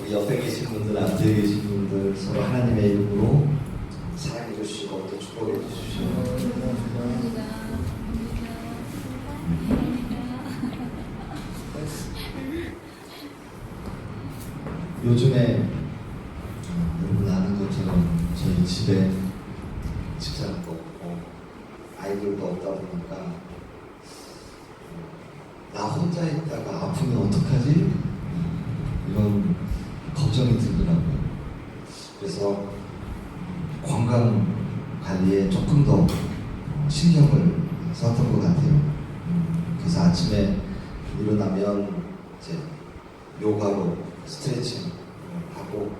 우리 옆에 계신 분들, 앞에 계신 분들 서로 하나님의 이름으로 사랑해 주시고 또 축복해 주시고 요즘에 어, 여러분 아는 것처럼 저희 집에 집사람도 없고 아이들도 없다 보니까 어, 나 혼자 있다가 아프면 어떡하지? 이런 걱정이 들더라고요. 그래서 건강 관리에 조금 더 어, 신경을 썼던 것 같아요. 음, 그래서 아침에 일어나면 이제 요가로 스트레칭 하고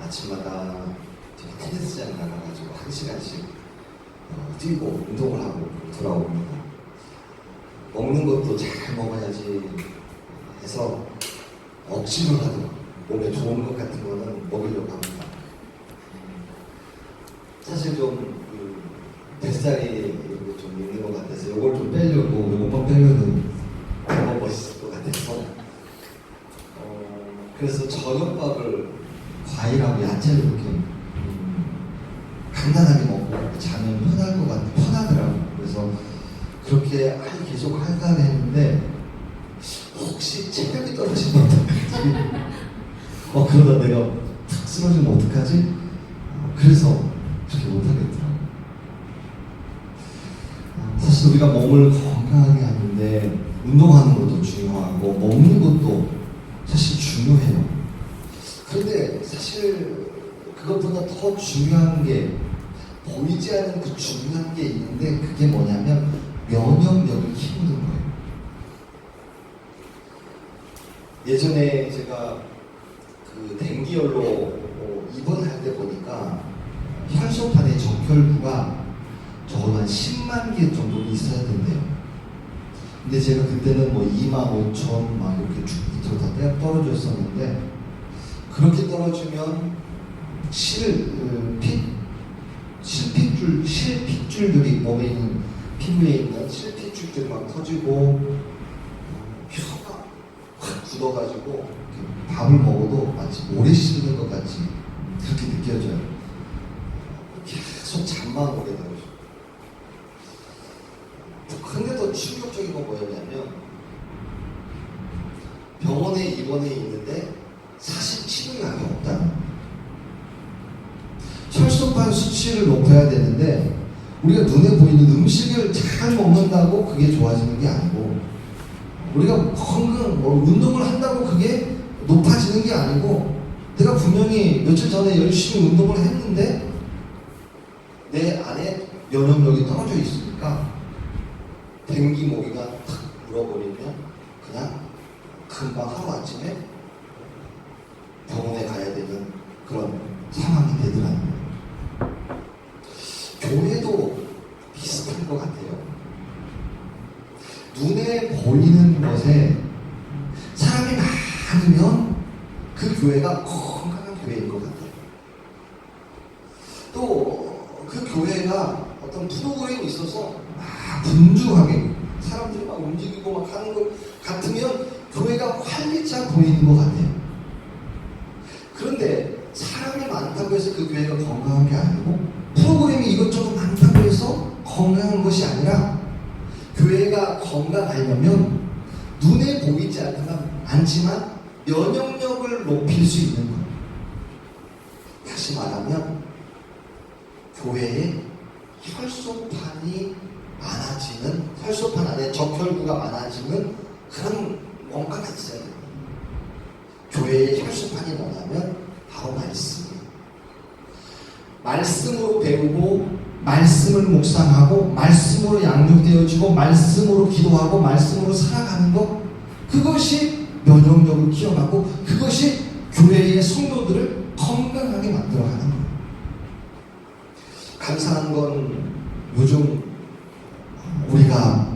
아침마다 테니스장 나가가지고 한 시간씩 어, 뛰고 운동을 하고 돌아옵니다. 먹는 것도 잘 먹어야지 해서 억지로 하도 몸에 좋은 것 같은 거는 먹으려고 합니다. 사실 좀 좀 있는 것 같아서 이걸 좀 빼려고 이것만 빼면은 더 멋있을 것 같아서 어, 그래서 저녁밥을 과일하고 야채를 이렇게 음, 간단하게 먹고 자면 편할 것 같아 편하더라고 그래서 그렇게 할- 계속 할까 했는데 혹시 체력이 어떡하지? 어 그러다 내가 탁 쓰러지면 어떡하지? 어, 그래서 그렇게 못하겠더라고 어, 사실 우리가 몸을 건강하게 하는데 운동하는 것도 중요하고 먹는 것도 사실 중요해요 그런데 사실 그것보다 더 중요한 게 않는 그 중요한 게 있는데 그게 뭐냐면 면역력을 키우는 거예요 예전에 제가 그 댕기열로 어, 입원할 때 보니까 혈소판의 적혈구가 적어도 한 10만 개 정도 있어야 된대요. 근데 제가 그때는 뭐 2만 5천 막 이렇게 쭉 밑으로 다 있었는데 그렇게 떨어지면 실, 그, 피, 실핏줄, 실핏줄들이 몸에 있는 피부에 있는 실핏줄들이 막 터지고 어, 혀가 확 굳어가지고 밥을 먹어도 마치 오래 씹는 것 같이 그렇게 느껴져요. 계속 잠만 오게 되고 근데 더 충격적인 건 뭐였냐면 병원에 입원해 있는데 사실 치료약이 없다는 거예요. 혈소판 수치를 높여야 되는데 우리가 눈에 보이는 음식을 잘 먹는다고 그게 좋아지는 게 아니고 우리가 건강 뭐 운동을 한다고 그게 높아지는 게 아니고 내가 분명히 며칠 전에 열심히 운동을 했는데 내 안에 면역력이 떨어져 있으니까 댕기 모기가 탁 물어버리면 그냥 금방 하루아침에 병원에 가야 되는 그런 상황이 되더라고요. 교회도 비슷한 것 같아요. 눈에 것에 사람이 많으면 그 교회가 건강한 교회인 것 같아요. 또 그 교회가 어떤 프로그램이 있어서 막 분주하게 사람들이 막 움직이고 막 하는 것 같으면 교회가 활기차 보이는 것 같아요. 그런데 사람이 많다고 해서 그 교회가 건강한 게 아니고 프로그램이 이것저것 많다고 해서 건강한 것이 아니라 교회가 건강하려면 눈에 보이지 않지만, 않지만 면역력을 높일 수 있는 것. 다시 말하면 교회에 혈소판이 많아지는 혈소판 안에 적혈구가 많아지는 그런 뭔가가 있어야 돼요. 교회의 혈소판이 뭐냐면 바로 말씀이에요. 말씀으로 배우고 말씀을 묵상하고 말씀으로 양육되어지고 말씀으로 기도하고 말씀으로 살아가는 것 그것이 면역력을 키워가고 그것이 교회의 성도들을 건강하게 만들어가는 거예요. 감사한 건 요즘 우리가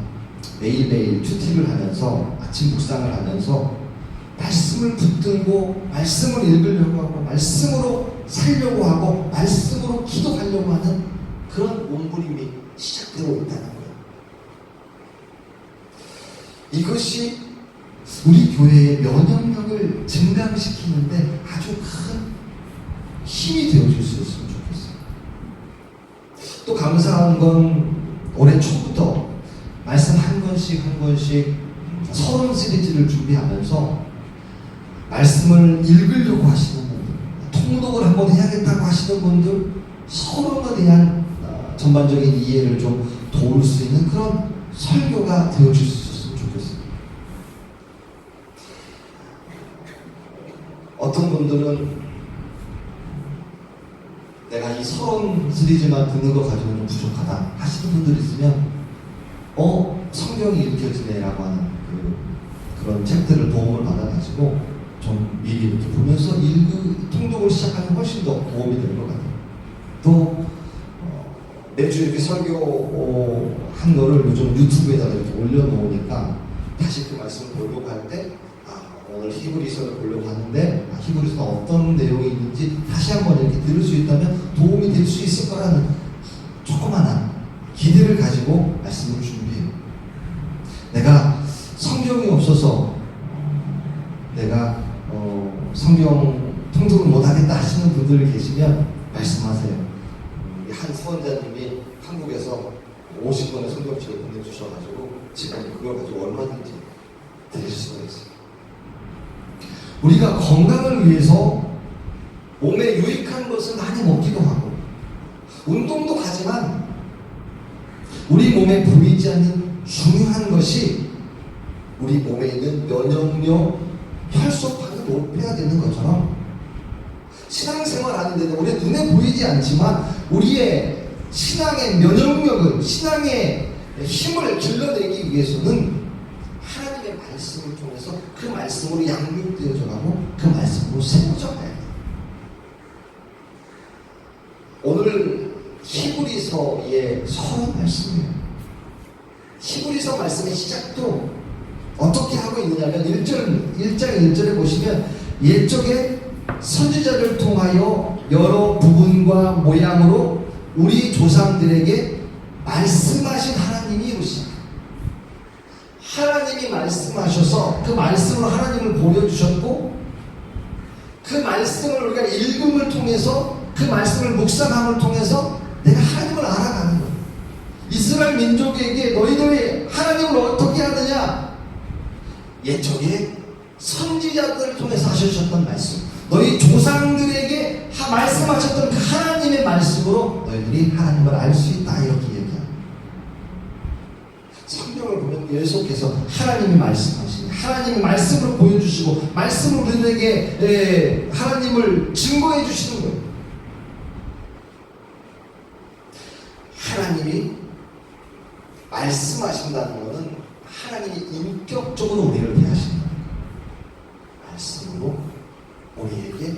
매일매일 큐티를 하면서 아침 묵상을 하면서 말씀을 붙들고 말씀을 읽으려고 하고 말씀으로 살려고 하고 말씀으로 기도하려고 하는 그런 몸부림이 시작되고 있다는 거예요. 이것이 우리 교회의 면역력을 증강시키는데 아주 큰 힘이 되어줄 수 있으면 좋겠어요. 또 감사한 건 올해 초부터 말씀 한 권씩 한 권씩 서론 시리즈를 준비하면서 말씀을 읽으려고 하시는 분들, 통독을 한번 해야겠다고 하시는 분들, 서론에 대한 어, 전반적인 이해를 좀 도울 수 있는 그런 설교가 되어줄 수 있었으면 좋겠어요. 어떤 분들은 내가 이 서론 시리즈만 듣는 것 가지고는 좀 부족하다 하시는 분들 있으면 어 성경이 읽혀지네라고 하는 그, 그런 책들을 도움을 받아가지고 좀 미리 이렇게 보면서 읽고 통독을 시작하면 훨씬 더 도움이 될 것 같아요. 또 어, 매주 이렇게 설교 어, 한 거를 요즘 유튜브에다가 이렇게 올려놓으니까 다시 그 말씀을 보려고 할 때 아, 오늘 히브리서를 보려고 하는데 아, 히브리서는 어떤 내용이 있는지 다시 한번 이렇게 들을 수 있다면 도움이 될 수 있을 거라는 조그마한 기대를 가지고 말씀을 준비해요. 내가 성경이 없어서 내가 어, 성경 통독을 못하겠다 하시는 분들 계시면 말씀하세요. 우리 한 후원자님이 한국에서 50권의 성경책을 보내 주셔가지고 지금 그걸 가지고 얼마든지 드릴 수가 있어요. 우리가 건강을 위해서 몸에 유익한 것을 많이 먹기도 하고 운동도 하지만 우리 몸에 보이지 않는 중요한 것이 우리 몸에 있는 면역력, 혈소판을 높여야 되는 것처럼 신앙생활 하는데도 우리 눈에 보이지 않지만 우리의 신앙의 면역력을 신앙의 힘을 길러내기 위해서는 하나님의 말씀을 통해서 그 말씀으로 양육되어져 가고 그 말씀으로 세워져 가야 돼요. 오늘 히브리서의 서론 말씀이에요. 히브리서 말씀의 시작도 어떻게 하고 있느냐면 1절, 1장 1절에 보시면 옛적에 선지자를 통하여 여러 부분과 모양으로 우리 조상들에게 말씀하신 하나님이 이루시다. 하나님이 말씀하셔서 그 말씀으로 하나님을 보여주셨고 그 말씀을 우리가 읽음을 통해서 그 말씀을 묵상함을 통해서 내가 하나님을 알아가는 거예요. 이스라엘 민족에게 너희들이 하나님을 어떻게 하느냐? 옛적에 선지자들을 통해서 하셨던 말씀. 너희 조상들에게 하- 말씀하셨던 그 하나님의 말씀으로 너희들이 하나님을 알 수 있다 이렇게. 성경을 보면 계속해서 하나님이 말씀하시니 하나님이 말씀으로 보여주시고 말씀으로 우리에게 에, 하나님을 증거해 주시는 거예요. 하나님이 말씀하신다는 것은 하나님이 인격적으로 우리를 대하신다. 말씀으로 우리에게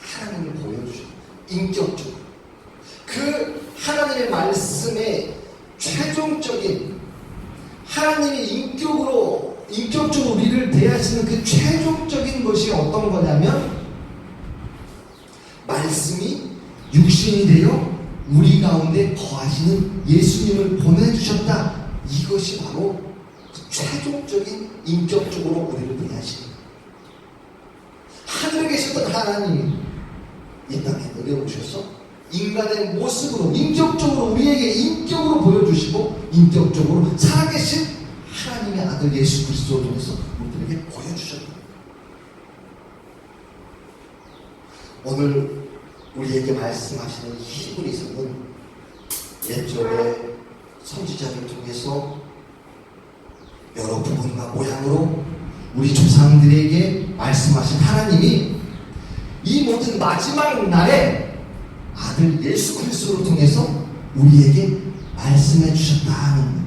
하나님을 보여주셔. 인격적으로. 그 하나님의 말씀의 최종적인 하나님이 인격으로 인격적으로 우리를 대하시는 그 최종적인 것이 어떤 거냐면 말씀이 육신이 되어 가운데 거하시는 예수님을 보내주셨다. 이것이 바로 그 최종적인 인격적으로 우리를 대하시는 하늘에 계셨던 하나님이 이 땅에 내려오셔서 인간의 모습으로 인격적으로 우리에게 인격으로 보여주시고 인격적으로 살아계신 하나님의 아들 예수 그리스도를 통해서 우리들에게 보여주셨다. 오늘 우리에게 말씀하시는 히브리서는 옛적의 선지자를 통해서 여러 부분과 모양으로 우리 조상들에게 말씀하신 하나님이 이 모든 마지막 날에 아들 예수 그리스도를 통해서 우리에게 말씀해 주셨다는.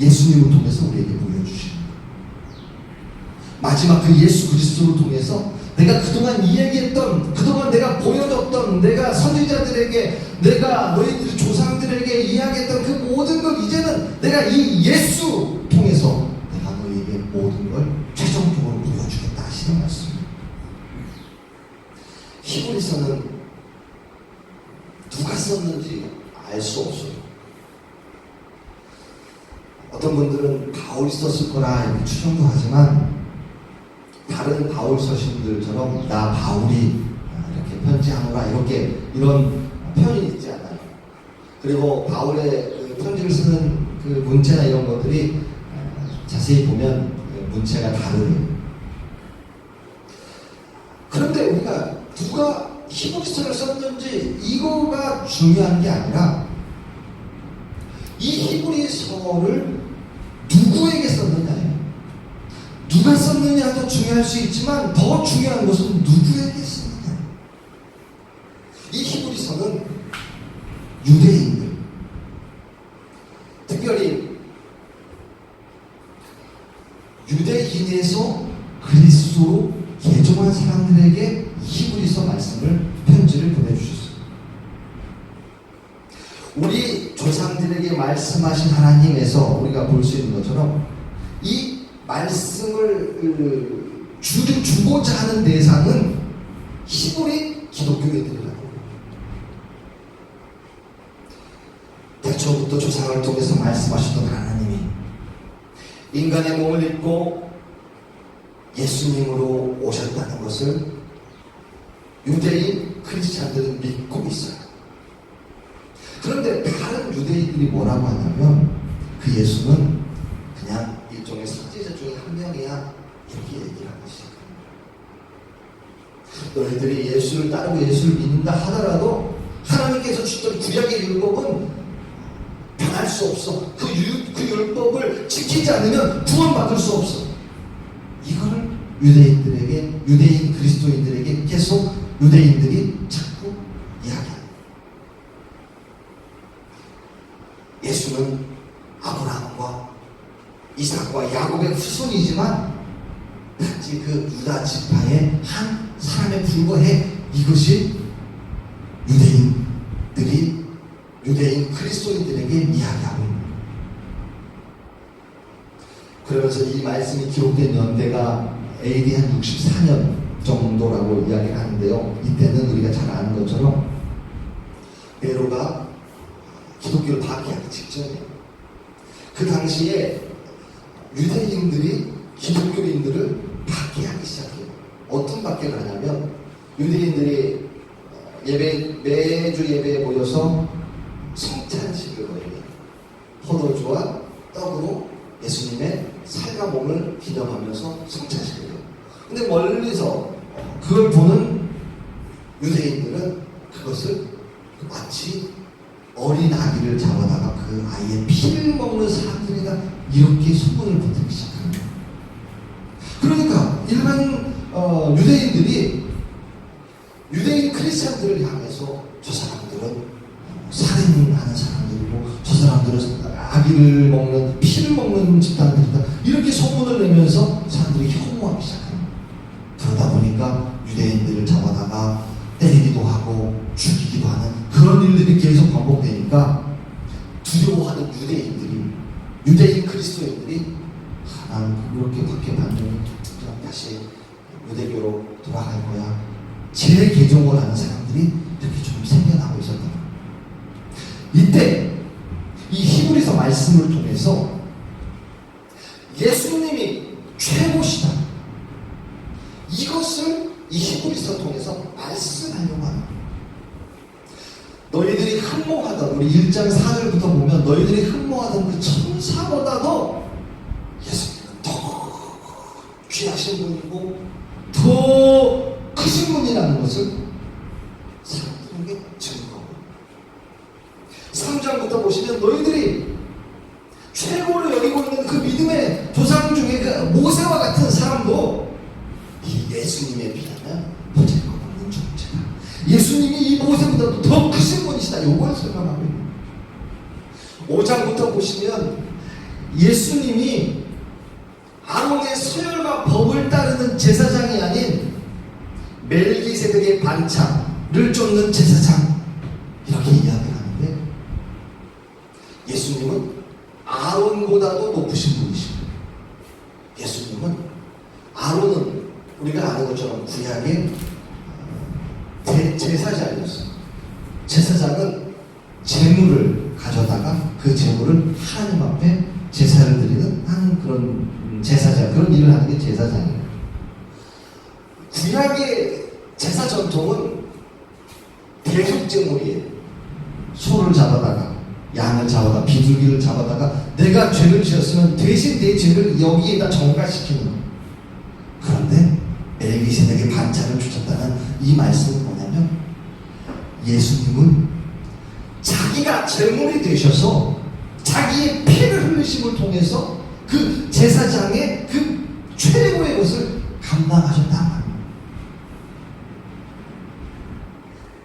예수님을 통해서 우리에게 거예요. 마지막 그 예수 그리스도를 통해서 내가 그동안 이야기했던 그동안 내가 보여줬던 내가 선지자들에게 내가 너희들 조상들에게 이야기했던 그 모든 것 이제는 내가 이 예수 통해서 내가 너희에게 모든 걸 최종적으로 보여주겠다 하시는 말씀입니다. 히브리서는 누가 썼는지 알 수 없어요. 어떤 분들은 바울이 썼을 거라 추정도 하지만 다른 바울 서신들처럼 나 바울이 이렇게 편지하노라 이렇게 이런 표현이 있지 않아요. 그리고 바울의 그 편지를 쓰는 그 문체나 이런 것들이 어, 자세히 보면 그 문체가 다르요. 그런데 우리가 누가 히브리서를 썼는지 이거가 중요한 게 아니라 이 히브리서를 누구에게 썼느냐예요. 누가 썼느냐도 중요할 수 있지만 더 중요한 것은 누구에게 썼느냐. 이 히브리서는 유대인들, 특별히 유대인에서 그리스도로 개종한 사람들에게 히브리서 말씀을 편지를 보내주셨어요. 우리 조상들에게 말씀하신 하나님에서 우리가 볼 수 있는 것처럼 이 말씀을 그, 주, 주고자 하는 대상은 히브리 기독교인들이라고. 대초부터 조상을 통해서 말씀하셨던 하나님이 인간의 몸을 입고 예수님으로 오셨다는 것을 유대인 크리스찬들은 믿고 있어요. 그런데 다른 유대인들이 뭐라고 하냐면 그 예수는 그냥 일종의 명이야 이렇게 얘기를 하기 시작합니다. 너희들이 예수를 따르고 예수를 믿는다 하더라도 하나님께서 주셨던 구약의 율법은 변할 수 없어. 그, 유, 그 율법을 지키지 않으면 구원받을 수 없어. 이거를 유대인들에게 유대인 그리스도인들에게 계속 유대인들이 자꾸 이야기합니다. 예수는 아브라함과 이삭과 야곱의 후손이지만 단지 그 유다 지파의 한 사람에 불과해 이것이 유대인들이 유대인 그리스도인들에게 이야기하고 그러면서 이 말씀이 기록된 연대가 AD 한 64년 정도라고 이야기를 하는데요. 이때는 우리가 잘 아는 것처럼 베로가 기독교를 파괴하기 직전이에요. 그 당시에 유대인들이 기독교인들을 파괴하기 시작해요. 어떤 파괴를 하냐면 유대인들이 예배 매주 예배에 모여서 성찬식을 거예요. 포도주와 떡으로 예수님의 살과 몸을 기념하면서 성찬식을 해요. 근데 멀리서 그걸 보는 유대인들은 그것을 마치 어린 아기를 잡아다가 그 아이의 피를 먹는 사람들이다 이렇게 소문을 퍼뜨리기 시작합니다. 그러니까 일반 어, 유대인들이 유대인 크리스천들을 향해서 저 사람들은 살인하는 사람들이고 저 사람들은 아기를 먹는 피를 먹는 집단들이다 이렇게 소문을 내면서 사람들이 혐오하기 시작합니다. 그러다 보니까 유대인들을 잡아다가 때리기도 하고 죽이기도 하는 그런 일들이 계속 반복되니까 두려워하는 유대인들이 유대인 그리스도인들이 아, 난 그렇게 밖에 반응이 그냥 다시 유대교로 돌아갈 거야 재개종을 하는 사람들이 이렇게 좀 생겨나고 거예요. 이때 이 히브리서 말씀을 통해서 예수님이 최고시다. 이것을 이 히브리서 통해서 말씀하려고 하는 거예요. 너희들이 흠모하던 우리 1장 4절부터 보면 너희들이 흠모하던 그 천사보다도 예수님은 더 귀하신 분이고 더 크신 분이라는 것을 사람들에게 증거하고 3장부터 보시면 너희들이 최고로 여기고 있는 그 믿음의 조상 중에 그 모세와 같은 사람도 이 예수님에 비하면 보잘것 없는 존재다. 예수님이 이 모세보다도 더 크신 분이시다. 요걸 설명하고 있는 거예요. 5장부터 보시면 예수님이 아론의 서열과 법을 따르는 제사장이 아닌 멜기세덱의 반차를 쫓는 제사장 이렇게 이야기를 하는데 예수님은 아론보다도 높으신 분이십니다. 예수님은 아론은 우리가 아는 것처럼 구약의 대- 제사장이었어요. 제사장은 재물을 가져다가 그 재물을 하나님 앞에 제사를 드리는 한 그런 음, 제사장 그런 일을 하는 게 제사장이에요. 구약의 제사 전통은 대속제물이에요. 소를 잡아다가 양을 잡아다 비둘기를 잡아다가 내가 죄를 지었으면 대신 내 죄를 여기에다 전가시키는 거예요. 그런데 엘리세덱의 반차를 주셨다는 이 말씀은 뭐냐면 예수님은 자기가 제물이 되셔서 자기의 피를 흘리심을 통해서 그 제사장의 그 최고의 것을 감당하셨단 말이에요.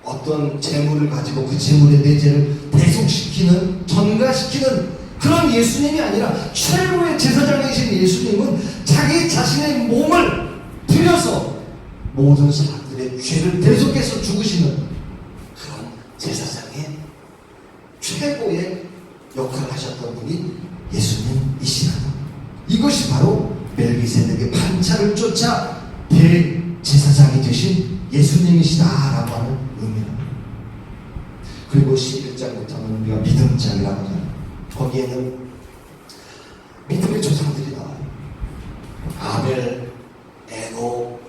어떤 재물을 가지고 그 재물의 내 죄를 대속시키는 전가시키는 그런 예수님이 아니라 최고의 제사장이신 예수님은 자기 자신의 몸을 들여서 모든 사람들의 죄를 대속해서 죽으시는 그런 제사장의 최고의 역할을 하셨던 분이 예수님이시다. 이것이 바로 멜기세덱의 반차를 쫓아 대제사장이 되신 예수님이시다라고 하는 의미입니다. 그리고 11장부터는 우리가 믿음장이라고 하잖아요. 거기에는 믿음의 조상들이 나와요. 아벨, 에노,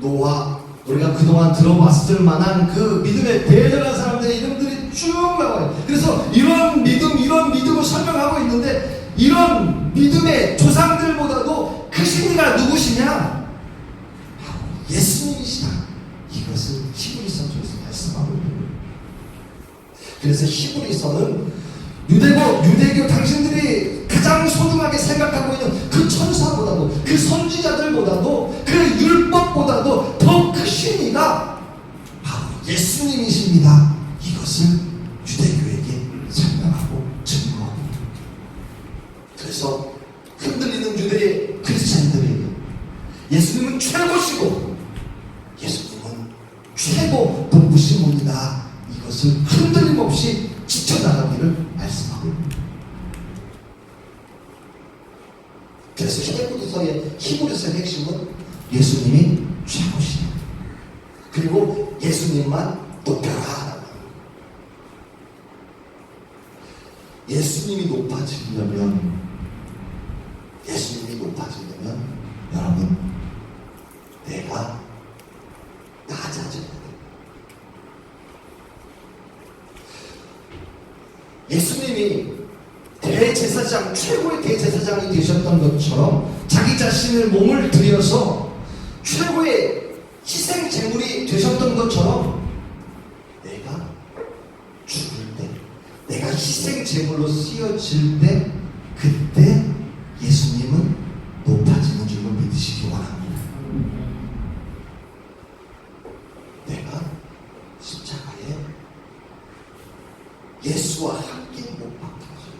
노아, 우리가 그동안 들어봤을 만한 그 믿음의 대단한 사람들의 이름들이 쭉 나와요. 그래서 이런 믿음, 이런 믿음을 설명하고 있는데 이런 믿음의 조상들보다도 그 신이가 누구시냐? 예수님이시다. 이것을 히브리서 쪽에서 말씀하고 있는 거예요. 그래서 히브리서는 유대고 유대교 당신들이 가장 소중하게 생각하고 있는 그 천사보다도 그 선지자들보다도 그 율법보다도 더 크신 이가 바로 예수님이십니다. 이것을 유대교에게 설명하고 증거합니다. 그래서 흔들리는 유대 크리스찬들에게 예수님은 최고시고 예수님은 높으신 분이다. 이것을 흔들림 없이 지켜나가기를 말씀하고 있습니다. 그래서 히브리서의 히브리서의 핵심은 예수님이 최고시다. 그리고 예수님만 높여라. 예수님이 높아지려면 예수님이 높아지려면 여러분 내가 낮아져야 돼. 예수님이 대제사장 최고의 대제사장이 되셨던 것처럼 자기 자신을 몸을 들여서 최고의 희생 제물이 되셨던 것처럼 내가 죽을 때 내가 희생 제물로 쓰여질 때 그때 예수님은 높아지는 줄을 믿으시기 원합니다. 내가 십자가에 예수와 함께 못 박혀져요.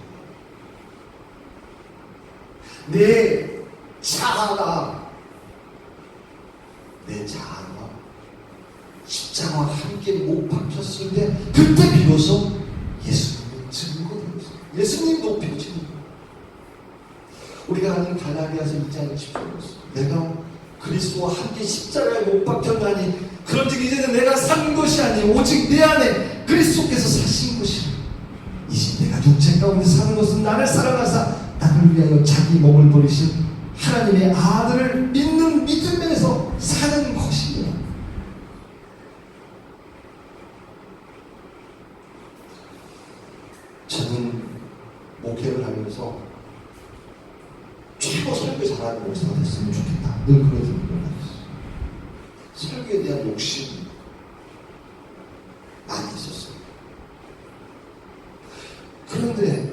내 자아가 내 자아가 십자가와 함께 못 박혔을 때 그때 비로소 예수님이 거예요. 예수님 높여지는 거예요. 우리가 아는 갈라디아서 2장 10절이었어. 내가 그리스도와 함께 십자가에 못 박혔나니 그런즉 이제는 내가 산 것이 아니 오직 내 안에 그리스도께서 사신 것이라. 이제 내가 육체 가운데 사는 것은 나를 사랑하사 나를 위하여 자기 몸을 버리신 하나님의 아들을 믿는 믿음에서 사는 것이니라. 저는 목회를 하면서 최고 설교 잘하는 목사가 됐으면 좋겠다. 늘 그런 생각을 하셨어요. 설교에 대한 욕심이 많이 있었어요. 그런데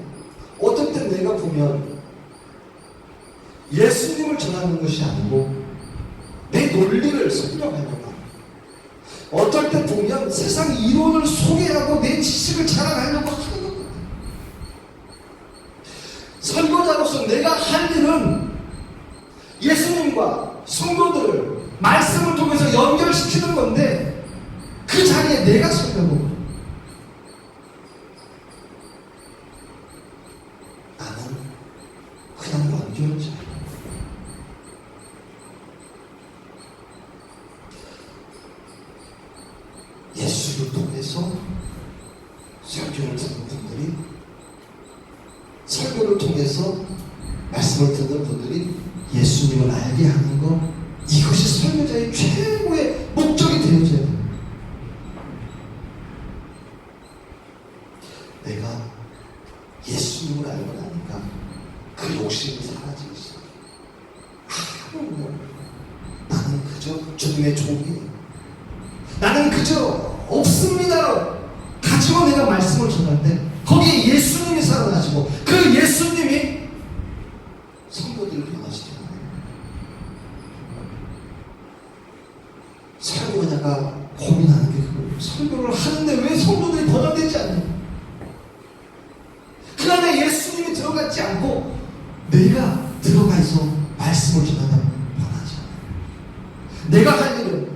어떤 때 내가 보면 예수님을 전하는 것이 아니고 내 논리를 설명하려고. 어떨 때 보면 세상 이론을 소개하고 내 지식을 자랑하려고 하는 것 같아요. 설교자로서 내가 할 일은 예수님과 성도들을 말씀을 통해서 연결시키는 건데 그 자리에 내가 서려고 나는 그냥 연결자. 예수를 통해서 설교를 듣는 분들이 설교를 통해서 말씀을 듣는 분들이 예수님을 알게 하는 것 이것이 설교자의 최고의 목적이 되어져야 돼요. 내가 예수님을 알고 나니까 그 욕심이 사라지기 시작해. 아무 나는 그저 주님의 종이에요. 나는 그저 없습니다. 가지고 내가 말씀을 때 거기에 예수님이 살아나시고 그 예수님이 성도들을 변화시키는 거예요. 설교자가 고민하는 게 그거예요. 설교를 하는데 왜 성도들이 변화되지 않냐? 그 안에 예수님이 들어가지 않고 내가 들어가서 말씀을 전한다면 변하지 않아요. 내가 할 일은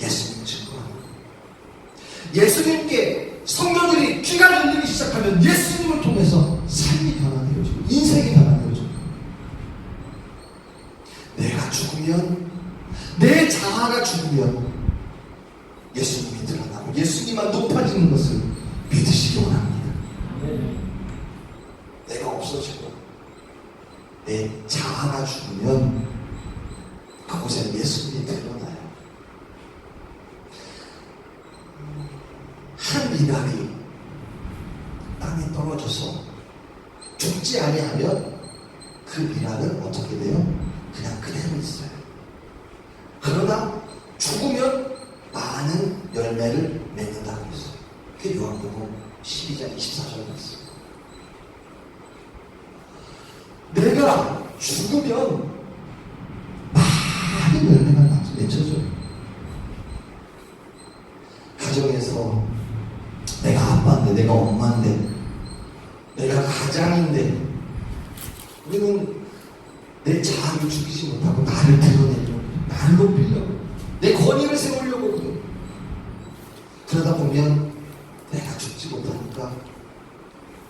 예수님 증거하는 거예요. 예수님께 성도들이 귀가 열리기 시작하면 예수님을 통해서 삶이 변화되어지고 인생이 변화되어지고 내가 죽으면 내 자아가 죽으면 예수님이 드러나고 예수님만 높아지는 것을 믿으시기 원합니다. 내가 없어지고 내 자아가 죽으면 그곳에 예수님이 드러나요. 한 미나리 땅에 떨어져서 죽지 아니하면 그 미나는 어떻게 돼요? 그냥 그대로 있어요. 그러나 죽으면 많은 열매를 맺는다고 했어요. 그게 요한복음 12장 24절에 있습니다. 내가 죽으면 많은 열매가 맺혀져요. 가정에서 내가 아빠인데, 내가 엄마인데, 내가 가장인데, 우리는 내 자아를 죽이지 못하고 나를 드러내려고, 나를 높이려고, 내 권위를 세우려고 그래. 그러다 보면 내가 죽지 못하니까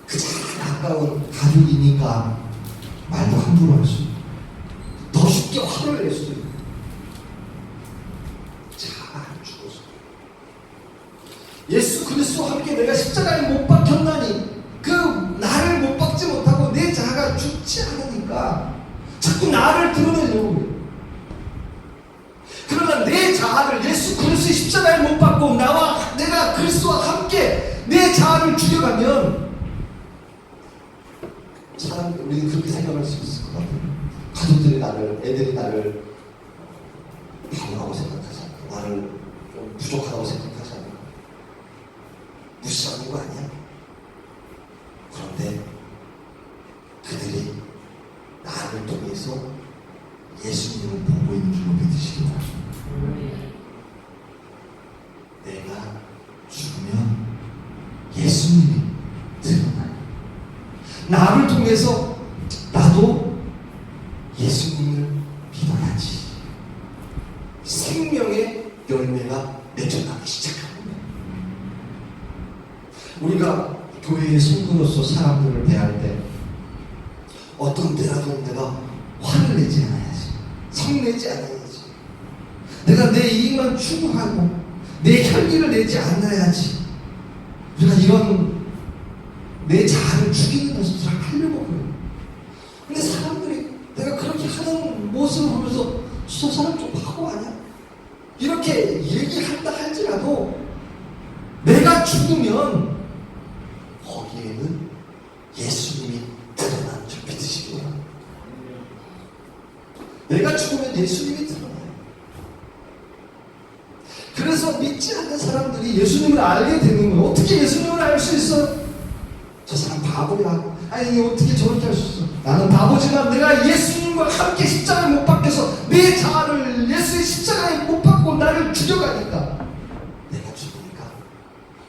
그잘 가까운 가족이니까 말도 함부로 할 수 있고 더 쉽게 화를 낼 수도 있고 자가 안 죽어서 예수 그리스도와 함께 내가 십자가에 못 박혔나니 그 나를 못 박지 못하고 내 자가 죽지 않으니까 자꾸 나를 드러내려고 해요. 그러나 내 자아를 예수 그리스도의 십자가에 못 박고 나와 내가 그리스도와 함께 내 자아를 죽여가면 사람 우리는 그렇게 생각할 수 있을 것 같아요. 가족들이 나를 애들이 나를 바보라고 생각하지 않고 나를 좀 부족하다고 생각하지 않고 무시하는 거 아니야? 그런데 그들이 통해서 예수님을 보고 있는 줄 믿으시기 바랍니다. 내가 죽으면 예수님이 드러나요. 나를 통해서 나도 예수님을 믿어야지. 생명의 열매가 맺혀나기 시작합니다. 우리가 교회의 성도로서 사람들을 대할 때 어떤 때라도 내가 화를 내지 않아야지. 성내지 않아야지. 내가 내 이익만 추구하고 내 혈기를 내지 않아야지. 우리가 이런 내 자아를 죽이는 것을 하려고 그래요. 근데 사람들이 내가 그렇게 하는 모습을 보면서 저 사람 좀 바보 아니야? 이렇게 얘기한다 할지라도 내가 죽으면 거기에는 예수님이 드러나는 줄 바랍니다. 내가 죽으면 예수님이 드러나요. 그래서 믿지 않는 사람들 이 예수님을 알게 되는 거예요. 어떻게 예수님을 알 수 있어? 저 사람 바보야. 아니 어떻게 저렇게 할 수 있어? 나는 바보지만 내가 예수님과 함께 십자가에 못 박혀서 내 자아를 예수의 십자가에 못 박고 나를 죽여가니까 내가 죽으니까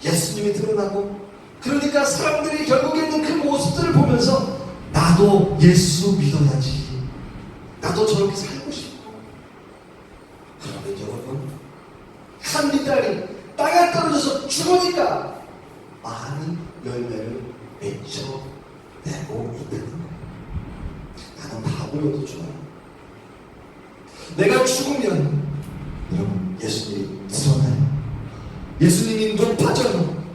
예수님이 드러나고 그러니까 사람들이 결국에는 그 모습들을 보면서 나도 예수 믿어야지. 나도 저렇게 살 죽으니까 많은 열매를 맺어내고 있다는 거예요. 나는 바보여도 좋아요. 내가 죽으면 여러분 예수님이 드러나요. 예수님이 높아져요.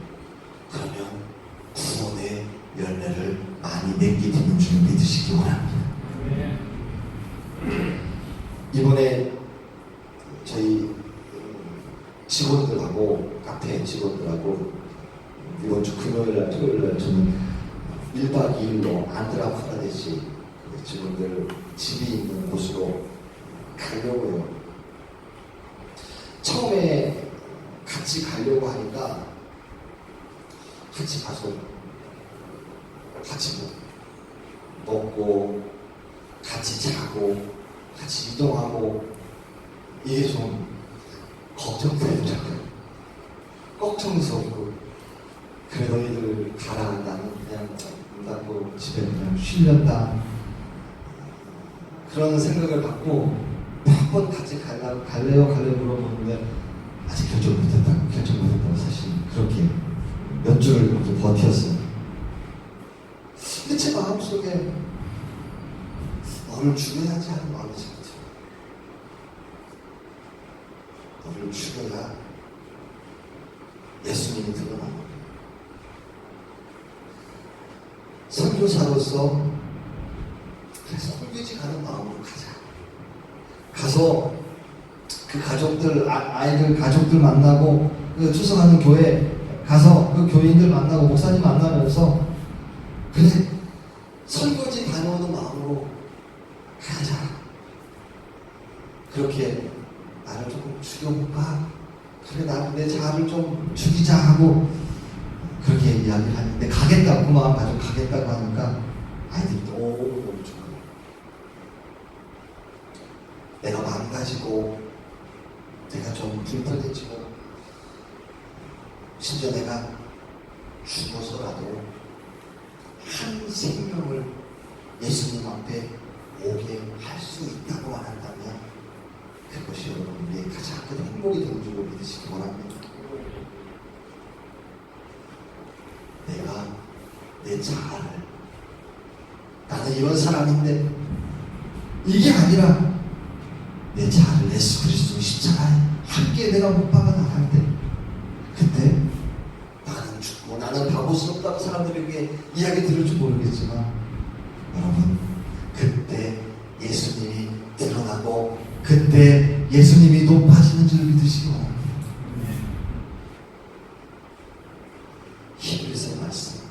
그러면 구원의 열매를 많이 맺게 되는 줄 믿으시기 원합니다. 이번에 저희 직원 카페 직원들하고 이번 주 금요일 날 토요일 날 저는 1박 2일로 안드라 프라데시 그 직원들 집이 있는 곳으로 가려고요. 처음에 같이 가려고 하니까 같이 가서 같이 먹- 먹고 같이 자고 같이 이동하고 이게 좀 걱정되더라고요. 걱정스럽고 그래 너희들 가라 나는 그냥 문 닫고 집에 그냥 쉬렸다 그런 생각을 갖고 몇 번 같이 갈라, 갈래요 갈래요 물어보는데 아직 결정 못했다고 결정 못했다고 사실 그렇게 몇 주를 버텼어요. 근데 제 마음속에 너를 죽여야지 하는 마음이 생겼어요. 너를 죽여야 예수님이 드러나는 선교사로서 그래서 홀규지 가는 마음으로 가자. 가서 그 가족들 아, 아이들 가족들 만나고 그 추석하는 교회 가서 그 교인들 만나고 목사님 만나면서 그래 설거지 다녀오는 마음으로 가자. 그렇게 나를 조금 죽여볼까? 그래 나내 자아를 좀 죽이자 하고 그렇게 이야기를 하는데 가겠다고 그 마음 가지고 가겠다고 하니까 아이들이 너무 너무 좋아요. 내가 망가지고 내가 좀 불편해지고 심지어 내가 죽어서라도 한 생명을 예수님 앞에 오게 할 수 있다고 한다면 그것이 여러분의 가장 큰 행복이 되는 줄로 믿으시기 바랍니다. 내가 내 자아를 나는 이런 사람인데 이게 아니라 내 자아를 예수 그리스도 십자가에 함께 내가 못 박아 나갈 때 그때 나는 죽고 나는 바보스럽다고 사람들에게 이야기 들을 줄 모르겠지만 여러분 그때 예수님이 드러나고 그때 예수님이 높아지는 줄 바랍니다. 히브리서 말씀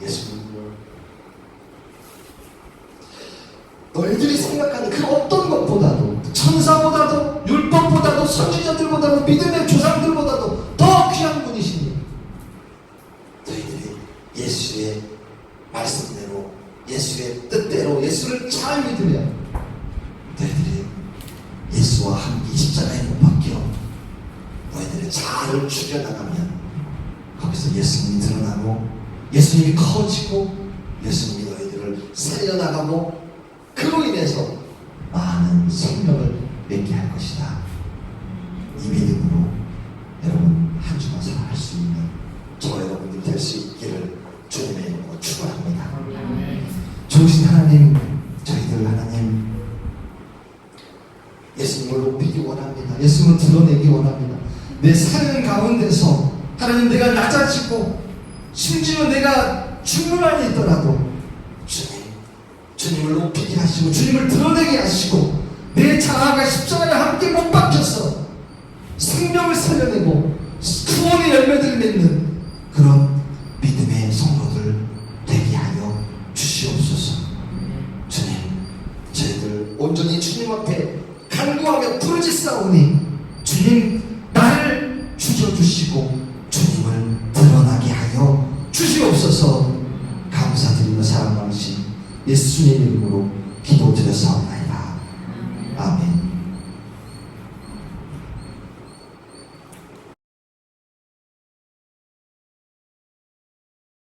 예수님을 너희들이 생각하는 그 어떤 것보다도 천사보다도 율법보다도 선지자들보다도 믿음의 조상들보다도 더 귀한 분이시니 너희들이 예수의 말씀대로 예수의 뜻대로 예수를 잘 믿으면 너희들이 예수와 함께 십자가에 못 박혀 너희들의 자아를 죽여나가면 거기서 예수님이 드러나고 예수님이 커지고 예수님이 너희들을 살려나가고 그로 인해서 많은 생명을 맺게 할 것이다. 이 믿음으로 여러분 한 주만 살아갈 수 있는 저 여러분들이 될 수 있기를 주님의 이름으로 축원합니다. 좋으신 하나님, 저희들 하나님 예수님을 높이기 원합니다. 예수님을 드러내기 원합니다. 내삶 가운데서 하나님 내가 낮아지고 심지어 내가 죽는 한이 있더라도 주님, 주님을 높이게 하시고 주님을 드러내게 하시고 내 자아가 십자가에 함께 못 박혀서 생명을 살려내고 구원의 열매들을 맺는 그런 사랑 많